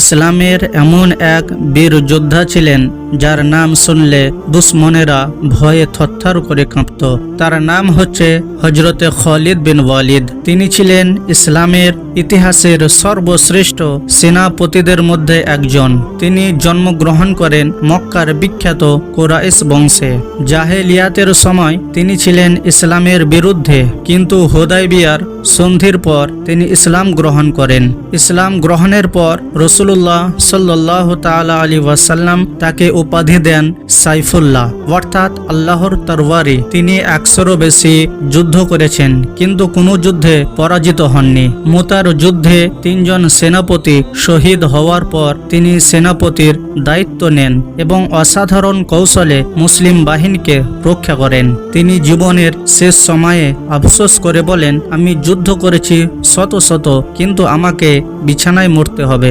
ইসলামের এমন এক বীর যোদ্ধা ছিলেন, যার নাম শুনলে দুশ্মনেরা ভয়ে থরথর করে কাঁপত। তার নাম হচ্ছে হজরতে খালিদ বিন ওয়ালিদ। তিনি ছিলেন ইসলামের ইতিহাসের সর্বশ্রেষ্ঠ সেনাপতিদের মধ্যে একজন। তিনি জন্মগ্রহণ করেন মক্কার বিখ্যাত কোরাইশ বংশে। জাহেলিয়াতের সময় তিনি ছিলেন ইসলামের বিরুদ্ধে, কিন্তু হোদাইবিয়ার সন্ধির পর তিনি ইসলাম গ্রহণ করেন। ইসলাম গ্রহণের পর রসুল্লাহ সাল্লাহ তালা আলী ওয়াসাল্লাম তাকে উপাধি দেন সাইফুল্লাহ। অর্থাৎ আল্লাহর তরবারি তিনি একশোরও বেশি যুদ্ধ করেছেন, কিন্তু কোনো যুদ্ধে পরাজিত হননি। মোতার যুদ্ধে তিনজন সেনাপতি শহীদ হওয়ার পর তিনি সেনাপতির দায়িত্ব নেন এবং অসাধারণ কৌশলে মুসলিম বাহিনীকে রক্ষা করেন। তিনি জীবনের শেষ সময়ে আফসোস করে বলেন, আমি যুদ্ধ করেছি শত শত, কিন্তু আমাকে বিছানায় মরতে হবে।